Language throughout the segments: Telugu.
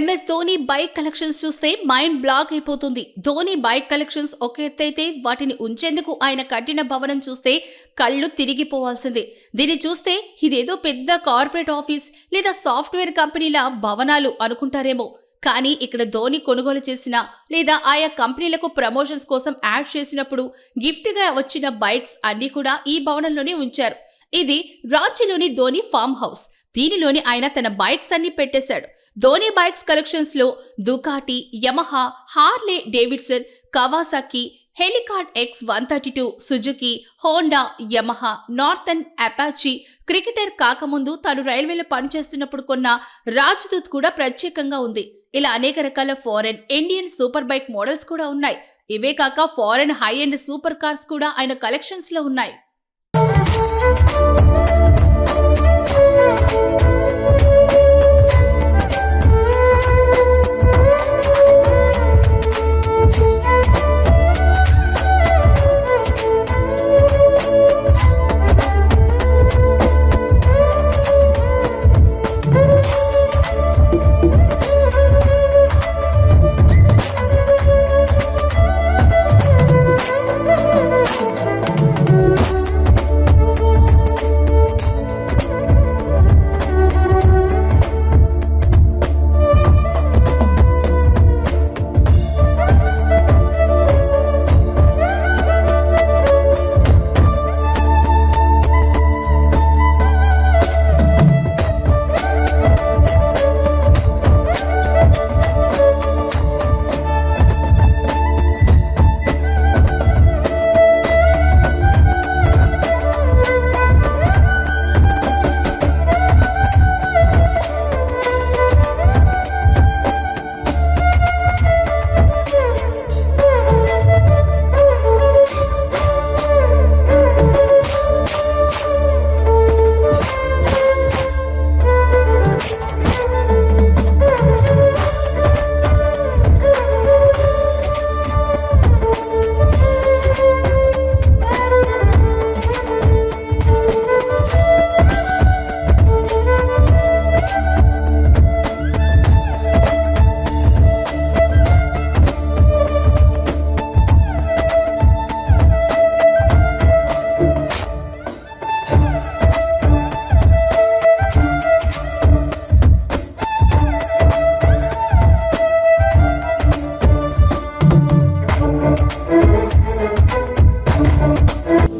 ఎంఎస్ ధోని బైక్ కలెక్షన్స్ చూస్తే మైండ్ బ్లాక్ అయిపోతుంది. ధోని బైక్ కలెక్షన్స్ ఒక ఎత్తైతే వాటిని ఉంచేందుకు ఆయన కట్టిన భవనం చూస్తే కళ్ళు తిరిగిపోవాల్సిందే. దీన్ని చూస్తే ఇదేదో పెద్ద కార్పొరేట్ ఆఫీస్ లేదా సాఫ్ట్వేర్ కంపెనీల భవనాలు అనుకుంటారేమో. కానీ ఇక్కడ ధోని కొనుగోలు చేసిన లేదా ఆయా కంపెనీలకు ప్రమోషన్స్ కోసం యాడ్ చేసినప్పుడు గిఫ్ట్గా వచ్చిన బైక్స్ అన్నీ కూడా ఈ భవనంలోనే ఉంచారు. ఇది రాంచీలోని ధోని ఫామ్ హౌస్. దీనిలోని ఆయన తన బైక్స్ అన్ని పెట్టేశాడు. ధోని బైక్స్ కలెక్షన్స్లో Ducati Yamaha Harley Davidson Kawasaki Hellcat X one thirty two Suzuki Honda Yamaha Norton Apache cricketer కాకముందు తాను రైల్వేలో పనిచేస్తున్నప్పుడు కొన్న రాజ్దూత్ కూడా ప్రత్యేకంగా ఉంది. ఇలా అనేక రకాల foreign Indian super bike models కూడా ఉన్నాయి. ఇవే కాక foreign high and super cars కూడా ఆయన కలెక్షన్స్లో ఉన్నాయి. Bye.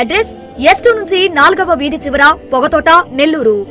address ఎస్ నుంచి నాలుగవ వీధి చివర పొగతోట నెల్లూరు.